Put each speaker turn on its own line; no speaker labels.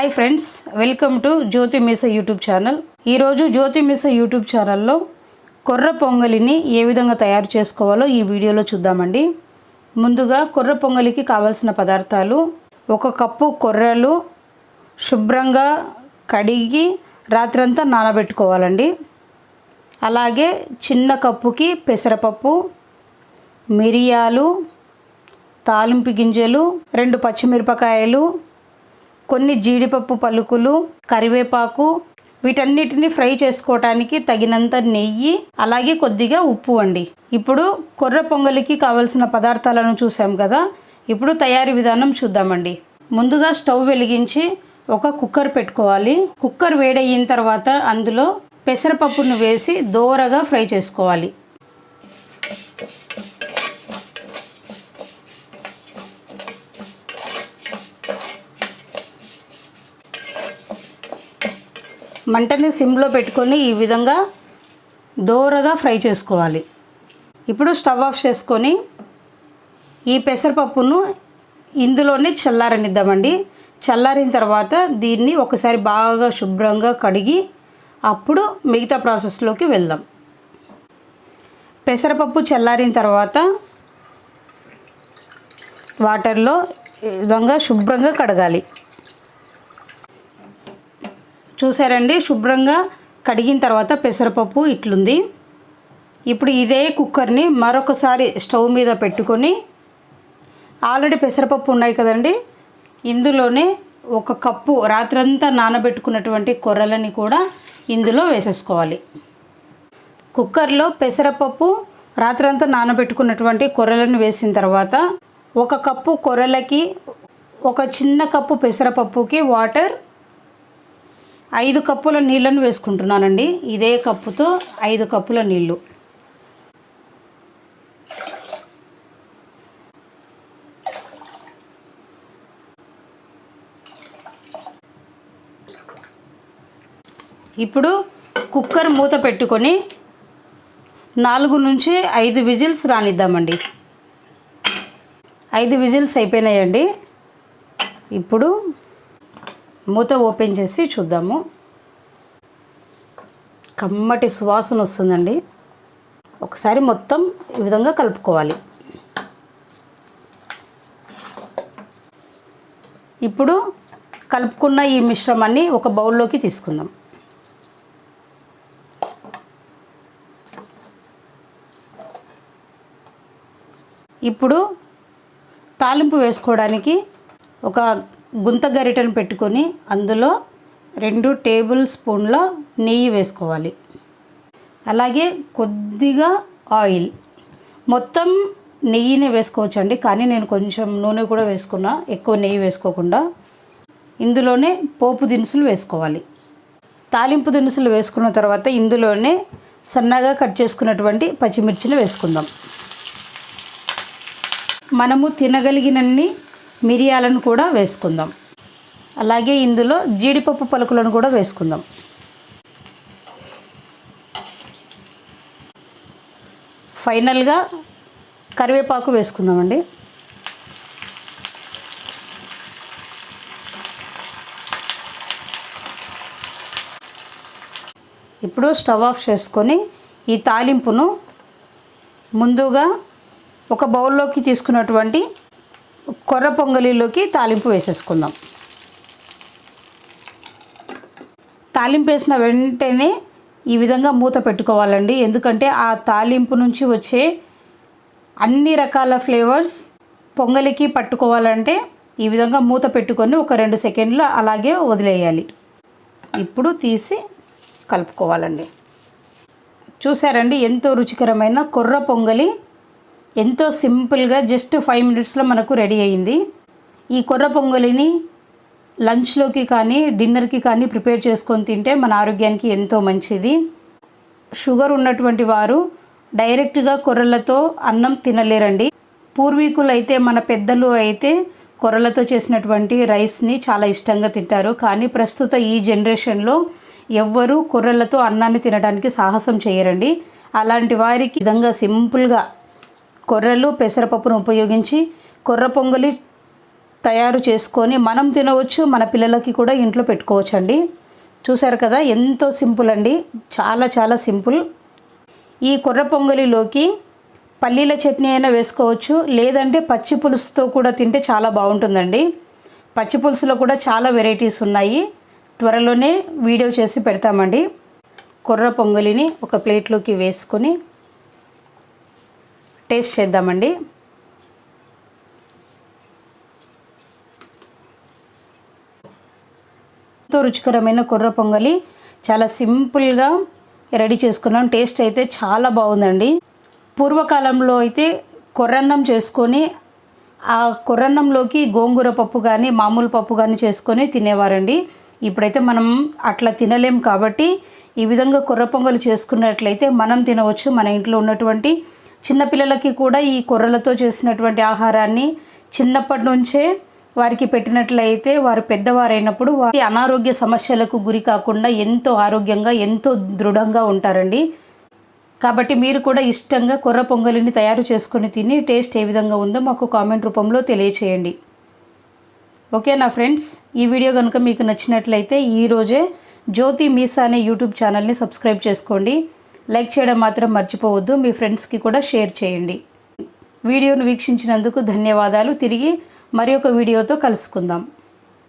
Hi friends welcome to Jyothi Meesa YouTube channel ఈరోజు Jyothi మీస YouTube ఛానల్లో కొర్ర పొంగలిని ఏ విధంగా తయారు చేసుకోవాలో ఈ వీడియోలో చూద్దామండి. ముందుగా కొర్ర పొంగలికి కావాల్సిన పదార్థాలు ఒక కప్పు కొర్రలు శుభ్రంగా కడిగి రాత్రంతా నానబెట్టుకోవాలండి. అలాగే చిన్న కప్పుకి పెసరపప్పు మిరియాలు తాలింపు గింజలు రెండు పచ్చిమిరపకాయలు కొన్ని జీడిపప్పు పలుకులు కరివేపాకు వీటన్నిటిని ఫ్రై చేసుకోవటానికి తగినంత నెయ్యి అలాగే కొద్దిగా ఉప్పు అండి. ఇప్పుడు కొర్ర పొంగలికి కావలసిన పదార్థాలను చూసాం కదా. ఇప్పుడు తయారీ విధానం చూద్దామండి. ముందుగా స్టవ్ వెలిగించి ఒక కుక్కర్ పెట్టుకోవాలి. కుక్కర్ వేడయిన తర్వాత అందులో పెసరపప్పును వేసి దోరగా ఫ్రై చేసుకోవాలి. మంటని సిమ్లో పెట్టుకొని ఈ విధంగా దోరగా ఫ్రై చేసుకోవాలి. ఇప్పుడు స్టవ్ ఆఫ్ చేసుకొని ఈ పెసరపప్పును ఇందులోనే చల్లారనిద్దామండి. చల్లారిన తర్వాత దీన్ని ఒకసారి బాగా శుభ్రంగా కడిగి అప్పుడు మిగతా ప్రాసెస్లోకి వెళ్దాం. పెసరపప్పు చల్లారిన తర్వాత వాటర్లో విధంగా శుభ్రంగా కడగాలి. చూసారండి శుభ్రంగా కడిగిన తర్వాత పెసరపప్పు ఇట్లుంది. ఇప్పుడు ఇదే కుక్కర్ని మరొకసారి స్టవ్ మీద పెట్టుకొని ఆల్రెడీ పెసరపప్పు ఉన్నాయి కదండి ఇందులోనే ఒక కప్పు రాత్రంతా నానబెట్టుకున్నటువంటి కొర్రలని కూడా ఇందులో వేసేసుకోవాలి. కుక్కర్లో పెసరపప్పు రాత్రంతా నానబెట్టుకున్నటువంటి కొర్రలను వేసిన తర్వాత ఒక కప్పు కొర్రలకి ఒక చిన్న కప్పు పెసరపప్పుకి వాటర్ ఐదు కప్పుల నీళ్ళను వేసుకుంటున్నానండి. ఇదే కప్పుతో ఐదు కప్పుల నీళ్ళు ఇప్పుడు కుక్కర్ మూత పెట్టుకొని నాలుగు నుంచి ఐదు విజిల్స్ రానిద్దామండి. ఐదు విజిల్స్ అయిపోయినాయండి. ఇప్పుడు మూత ఓపెన్ చేసి చూద్దాము. కమ్మటి సువాసన వస్తుందండి. ఒకసారి మొత్తం ఈ విధంగా కలుపుకోవాలి. ఇప్పుడు కలుపుకున్న ఈ మిశ్రమాన్ని ఒక బౌల్లోకి తీసుకుందాం. ఇప్పుడు తాలింపు వేసుకోవడానికి ఒక గుంత గరిటెను పెట్టుకొని అందులో రెండు టేబుల్ స్పూన్ల నెయ్యి వేసుకోవాలి. అలాగే కొద్దిగా ఆయిల్. మొత్తం నెయ్యిని వేసుకోవచ్చండి కానీ నేను కొంచెం నూనె కూడా వేసుకున్నా ఎక్కువ నెయ్యి వేసుకోకుండా. ఇందులోనే పోపు దినుసులు వేసుకోవాలి. తాలింపు దినుసులు వేసుకున్న తర్వాత ఇందులోనే సన్నగా కట్ చేసుకున్నటువంటి పచ్చిమిర్చిని వేసుకుందాం. మనము తినగలిగినన్ని మిరియాలను కూడా వేసుకుందాం. అలాగే ఇందులో జీడిపప్పు పలుకులను కూడా వేసుకుందాం. ఫైనల్గా కరివేపాకు వేసుకుందామండి. ఇప్పుడు స్టవ్ ఆఫ్ చేసుకొని ఈ తాలింపును ముందుగా ఒక బౌల్లోకి తీసుకున్నటువంటి కొర్ర పొంగలిలోకి తాలింపు వేసేసుకుందాం. తాలింపు వేసిన వెంటనే ఈ విధంగా మూత పెట్టుకోవాలండి. ఎందుకంటే ఆ తాలింపు నుంచి వచ్చే అన్ని రకాల ఫ్లేవర్స్ పొంగలికి పట్టుకోవాలంటే ఈ విధంగా మూత పెట్టుకొని ఒక రెండు సెకండ్లు అలాగే వదిలేయాలి. ఇప్పుడు తీసి కలుపుకోవాలండి. చూసారండి ఎంతో రుచికరమైన కొర్ర పొంగలి ఎంతో సింపుల్గా జస్ట్ ఫైవ్ మినిట్స్లో మనకు రెడీ అయింది ఈ కొర్ర పొంగలిని లంచ్లోకి కానీ డిన్నర్కి కానీ ప్రిపేర్ చేసుకొని తింటే మన ఆరోగ్యానికి ఎంతో మంచిది. షుగర్ ఉన్నటువంటి వారు డైరెక్ట్గా కొర్రలతో అన్నం తినలేరండి. పూర్వీకులు అయితే మన పెద్దలు అయితే కొర్రలతో చేసినటువంటి రైస్ని చాలా ఇష్టంగా తింటారు. కానీ ప్రస్తుత ఈ జనరేషన్లో ఎవ్వరూ కొర్రలతో అన్నాన్ని తినడానికి సాహసం చేయరండి. అలాంటి వారికి విధంగా సింపుల్గా కొర్రలు పెసరపప్పును ఉపయోగించి కొర్ర పొంగలి తయారు చేసుకొని మనం తినవచ్చు మన పిల్లలకి కూడా ఇంట్లో పెట్టుకోవచ్చు అండి చూసారు కదా ఎంతో సింపుల్ అండి. చాలా చాలా సింపుల్. ఈ కొర్ర పొంగలిలోకి పల్లీల చట్నీ అయినా వేసుకోవచ్చు లేదంటే పచ్చి పులుసుతో కూడా తింటే చాలా బాగుంటుందండి. పచ్చి పులుసులో కూడా చాలా వెరైటీస్ ఉన్నాయి. త్వరలోనే వీడియో చేసి పెడతామండి. కొర్ర పొంగలిని ఒక ప్లేట్లోకి వేసుకొని టేస్ట్ చేద్దామండి. ఎంతో రుచికరమైన కుర్ర పొంగలి. చాలా సింపుల్గా రెడీ చేసుకున్నాం. టేస్ట్ అయితే చాలా బాగుందండి. పూర్వకాలంలో అయితే కొర్రన్నం చేసుకొని ఆ కొర్రన్నంలోకి గోంగూర పప్పు కానీ మామూలు పప్పు కానీ చేసుకొని తినేవారండి. ఇప్పుడైతే మనం అట్లా తినలేం కాబట్టి ఈ విధంగా కుర్ర పొంగలు చేసుకున్నట్లయితే మనం తినవచ్చు. మన ఇంట్లో ఉన్నటువంటి చిన్నపిల్లలకి కూడా ఈ కొర్రలతో చేసినటువంటి ఆహారాన్ని చిన్నప్పటి నుంచే వారికి పెట్టినట్లయితే వారు పెద్దవారైనప్పుడు వారి అనారోగ్య సమస్యలకు గురి కాకుండా ఎంతో ఆరోగ్యంగా ఎంతో దృఢంగా ఉంటారండి. కాబట్టి మీరు కూడా ఇష్టంగా కొర్ర పొంగలిని తయారు చేసుకొని తిని టేస్ట్ ఏ విధంగా ఉందో మాకు కామెంట్ రూపంలో తెలియచేయండి. ఓకే నా ఫ్రెండ్స్ ఈ వీడియో కనుక మీకు నచ్చినట్లయితే ఈరోజే జ్యోతి మీసా అనే యూట్యూబ్ ఛానల్ని సబ్స్క్రైబ్ చేసుకోండి. లైక్ చేయడం మాత్రం మర్చిపోవద్దు. మీ ఫ్రెండ్స్కి కూడా షేర్ చేయండి. వీడియోను వీక్షించినందుకు ధన్యవాదాలు. తిరిగి మరి ఒక వీడియోతో కలుసుకుందాం.